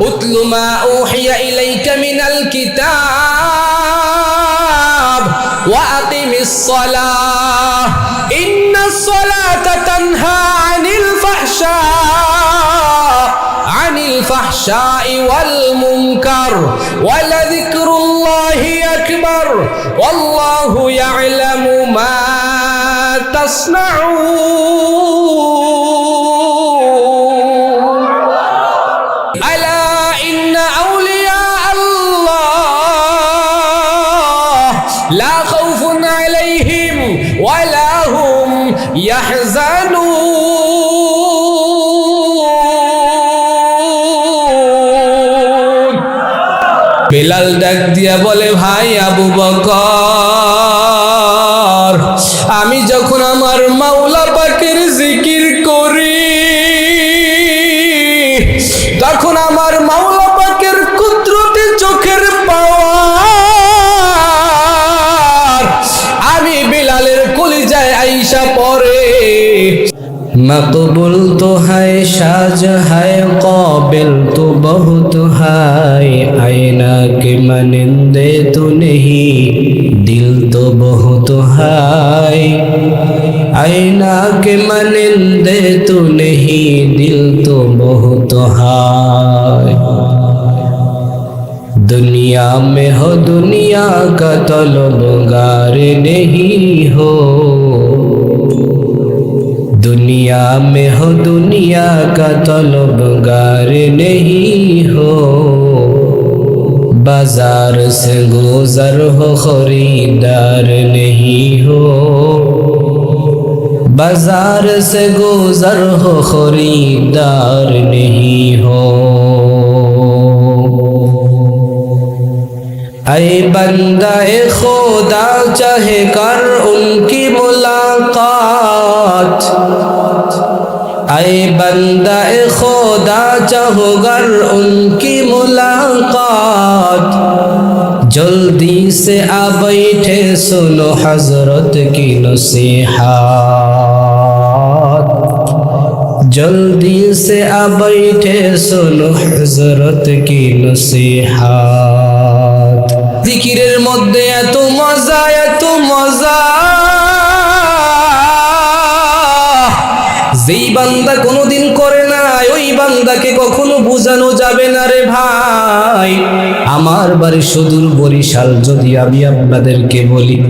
اتل ما أوحي إليك من الكتاب وأقم الصلاة. إن الصلاة تنهى عن الفحشاء عن الفحشاء والمنكر ولذكر الله أكبر. والله يعلم ما تصنعون. ওয়ালাহুম ইয়াহজানুন ডাক দিয়া বলে ভাই আবু বকর আমি যখন আমার মা مقبول تو ہے شاز ہے قابل تو بہت ہے آئینہ کے منندے تو نہیں دل تو بہت ہے آئینہ کے منندے تو نہیں دل تو بہت ہے دنیا میں ہو دنیا کا طلبگار نہیں ہو दुनिया में हो दुनिया का तलबगार नहीं हो बाजार से गुजर हो खरीदार नहीं हो बाजार से गुजर हो खरीदार नहीं हो ऐ बंदा खुदा चाहे कर उनकी मुलाकात موت اے بندہ خدا چاہو گر ان کی ملاقات جلدی سے آ بیٹھے سنو حضرت کی نصیحات جلدی سے آ بیٹھے سنو حضرت کی نصیحات ذکر مدے تو مزہ বান্দা কোনোদিন করে না ওই বান্দাকে কখনো বোঝানো যাবে না রে ভাই। আমার বাড়ি সুদূর বরিশাল, যদি আমি আপনাদেরকে বলি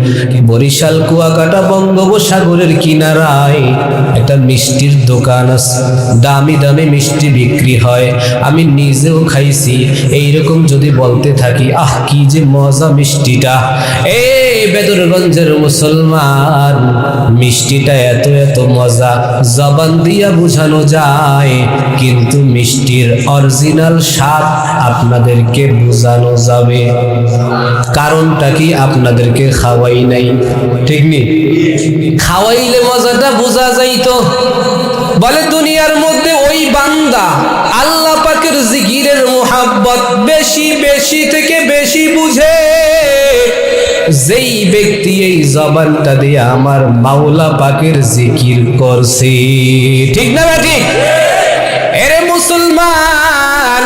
বরিশাল, কুয়াকাটা, বঙ্গোপসাগরের কিনারায় একটা মিষ্টির দোকান আছে। দামি দামি মিষ্টি বিক্রি হয়। আমি নিজেও খাইছি। এইরকম যদি বলতে থাকি, আহ, কি যে মজা মিষ্টিটা। এই বেদরগঞ্জের মুসলমান, মিষ্টিটা এত এত মজা, জবান দিয়া বোঝানো যায়, কিন্তু মিষ্টির অরিজিনাল স্বাদ আপনাদেরকে বোঝানো যাবে। কারণটা কি আপনাদেরকে খাওয়াই নাই? ঠিক খাওয়াইলে মজাটা বোঝা যাইতো। বলে দুনিয়ার মধ্যে ওই বান্দা আল্লাহ পাকের জিকিরের মোহাব্বত বেশি বেশি থেকে বেশি যেই ব্যক্তি এই জবানটা দিয়ে আমার মাওলা পাকের জিকির করছে। ঠিক না ঠিক এরে মুসলমান,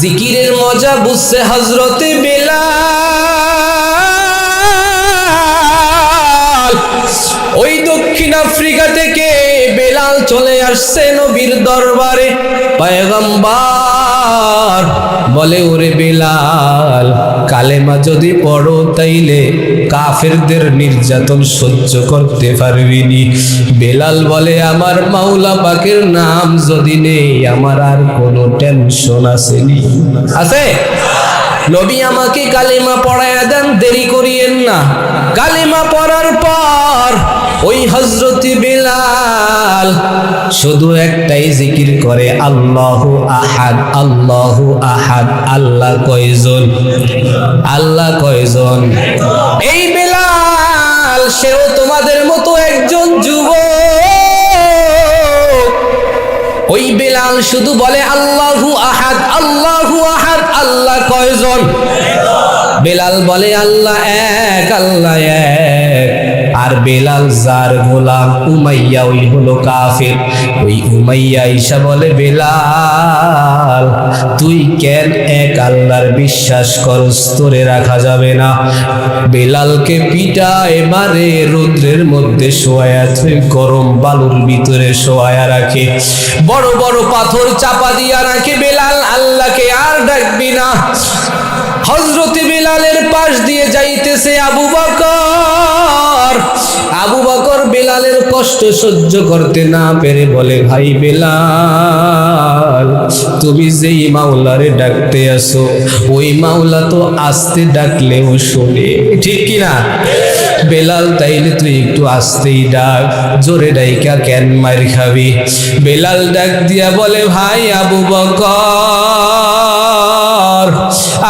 জিকিরের মজা বুঝছে হজরতে বেলাল। ওই দক্ষিণ আফ্রিকা থেকে বেলাল চলে আসছে নবীর দরবারে। পয়গম্বর বলে, ওরে বেলাল, কালেমা যদি পড়ো তাইলে কাফেরদের নির্যাতন সহ্য করতে পারবিনি বেলাল বলে, আমার মাওলা পাকের নাম যদি নেই, আমার আর কোনো টেনশন আসেনি আছে? নবী আমাকে কালেমা পড়ায়া দেন, দেরি করিয়েন না। কালেমা পড়ার পর ওই হজরতি বিলাল শুধু একটাই জিকির করে, আল্লাহ আহাদ আল্লাহ আহাদ, আল্লাহ কয়জন? আল্লাহ কয়জন? এই বিলাল, সেও তোমাদের মতো একজন যুবক। ওই বেলাল শুধু বলে, আল্লাহু আহাদ আল্লাহু আহাদ, আল্লাহ কয়জন? বেলাল বলে, আল্লাহ এক আল্লাহ এক। আর বেলাল, যার গোলাম উমাইয়া, ওই হলো কাফের। ওই উমাইয়া ঈশা বলে, বেলাল, তুই কেন এক আল্লাহর বিশ্বাস কর স্তরে রাখা যাবে না। বেলালকে পিটা এবারে রৌদ্রের মধ্যে শোয়া গরম বালুর ভিতরে শোয়া রাখে। বড় বড় পাথর চাপা দিয়া রাখে, বেলাল, আল্লাহকে আর ডাকবি না। হজরতে বেলালের পাশ দিয়ে যাইতেছে আবু বকর। আবু বকর বেলালের কষ্ট সহ্য করতে না পেরে বলে, ভাই বেলাল, তুমি যেই মাওলারে ডাকতে আসো, ওই মাওলা তো আস্তে ডাকলেও শোনে। ঠিক কি না? বেলাল, তাইলে তুই একটু আস্তেই ডাক, জোরে ডাইকা কেন মার খাবি। বেলাল ডাক দিয়া বলে, ভাই আবু বকর,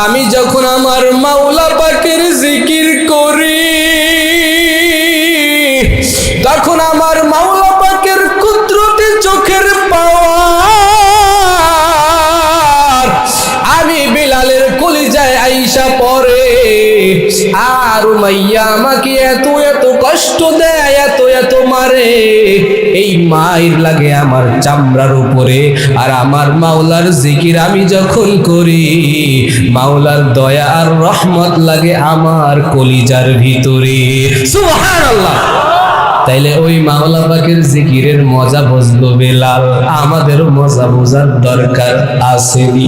আমি যখন আমার মাওলা পাকের জিকির তখন আমার মাওলা পাকের কুদরতে চোখের পাওয়ার, আমি বিলালের কলিজায় আইসা পরে আর উমাইয়া আমাকে এত এত কষ্ট দেয়, এত এত মারে। এই মায়ের লাগে আমার চামড়ার উপরে, আর আমার মাওলার জিকির আমি যখন করি, মাওলার দয়া আর রহমত লাগে আমার কলিজার ভিতরে। সুবহানাল্লাহ। তাইলে ওই মাওলা পাকের জিকিরের মজা বুঝলো বেলাল। আমাদেরও মজা বোঝার দরকার আসেনি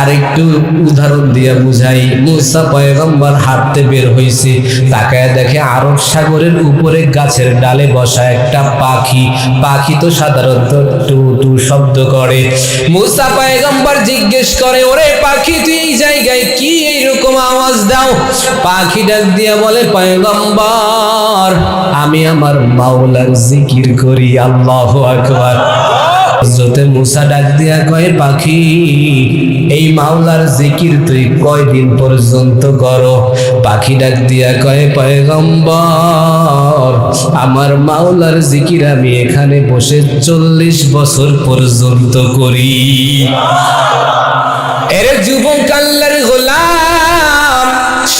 আরেকটু উদাহরণ দিয়ে বুঝাই, মুসা পয়গম্বর হাঁটতে বের হয়েছে তাকায় দেখে আরব সাগরের উপরে গাছের ডালে বসা একটা পাখি। পাখি তো সাধারণত টু টু শব্দ করে। মুসা পয়গম্বর জিজ্ঞেস করে, ওরে পাখি, তুই এই জায়গায় কি এইরকম আওয়াজ দাও? পাখি ডাক দিয়া বলে, পয়গম্বর, আমি আমার মাওলার জিকির করি, আল্লাহ আকবার। হজরতে মুসা ডাক দিয়া কয়, পাখি, এই মাওলার জিকির তুই কয়দিন পর্যন্ত করো? পাখি ডাক দিয়া কয়, পয়গম্বর, আমার মাওলার জিকির আমি এখানে বসে চল্লিশ বছর পর্যন্ত করি। এর যুবক আল্লাহর গোলাম,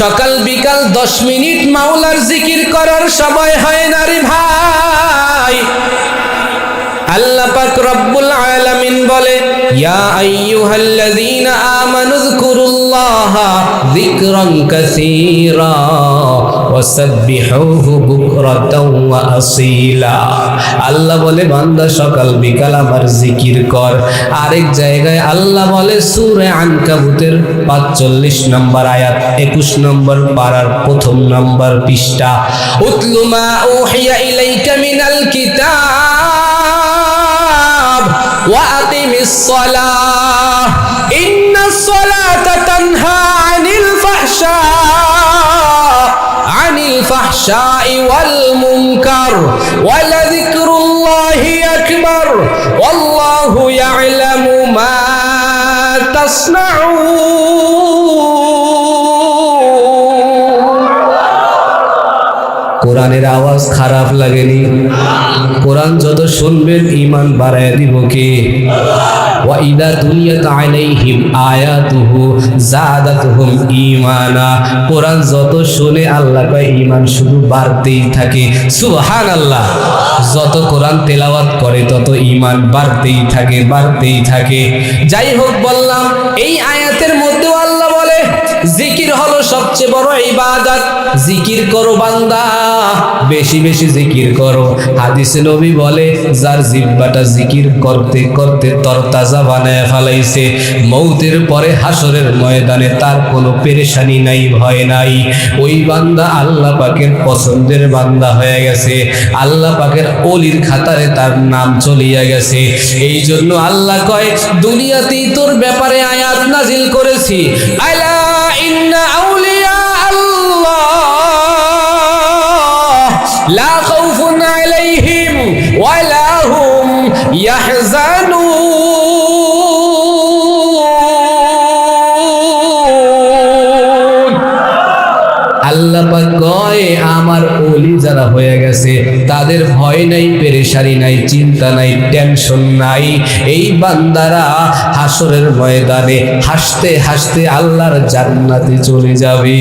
সকাল বিকাল দশ মিনিট মাওলার জিকির করার সময় হয় না রে ভাই। আল্লাহ পাক রব্বুল আলামিন বলে, ইয়া আইয়ুহাল্লাযীনা আমানু যকুরুল্লাহা যিকরান কাসীরা ওয়াসাব্বিহুহু বুকরাতাও ওয়া আসীলা। আল্লাহ বলে, বান্দা, সকাল বিকাল আমার জিকির কর। আরেক জায়গায় আল্লাহ বলে, সূরা আনকাবুতের 45 নম্বর আয়াত 21 নম্বর পারার প্রথম নম্বর পৃষ্ঠা। উতলু মা উহিয়া ইলাইকা মিনাল কিতাব। وأقم الصلاة. إن الصلاة تنهى عن الفحشاء عن الفحشاء والمنكر ولذكر الله أكبر. والله يعلم ما تصنعون. কোরআনের আওয়াজ খারাপ লাগেনি। কোরআন যত শুনবেন ইমান বাড়ায় দিব কে? ওয়াইদা আয়াতুহু ঈমানা। কোরআন যত শুনে আল্লাহ কয়, ঈমান শুধু বাড়তেই থাকে। সুবহানাল্লাহ। যত কোরআন তেলাওয়াত করে, তত ঈমান বাড়তেই থাকে বাড়তেই থাকে। যাই হোক বললাম, এই আয়াতের বলে জিকির হলো সবচেয়ে বড় ইবাদত। জিকির করো বান্দা, বেশি বেশি জিকির করো। হাদিসে নবী বলে, যার জিব্বাটা জিকির করতে করতে তরতাজা বানায় ফেলাইছে, মৌতের পরে হাসরের ময়দানে তার কোনো পেরেশানি নাই, ভয় নাই। ওই বান্দা আল্লাহ পাকের পছন্দের বান্দা হয়ে গেছে। আল্লাহ পাকের অলির খাতারে তার নাম চলিয়া গেছে। এই জন্য আল্লাহ কয়, দুনিয়াতেই তোর ব্যাপারে আয়াত নাজিল করেছি। আলা ইন্না আউলিয়া আল্লাহ লা খাউফুন আলাইহিম ওয়ালা হুম ইয়াহজানুন আল্লাহ যারা হয়ে গেছে। তাদের ভয় নাই, পেরেশানি নাই, চিন্তা নাই, টেনশন নাই। এই বান্দারা হাসরের ময়দানে হাসতে হাসতে আল্লাহর জান্নাতে চলে যাবে।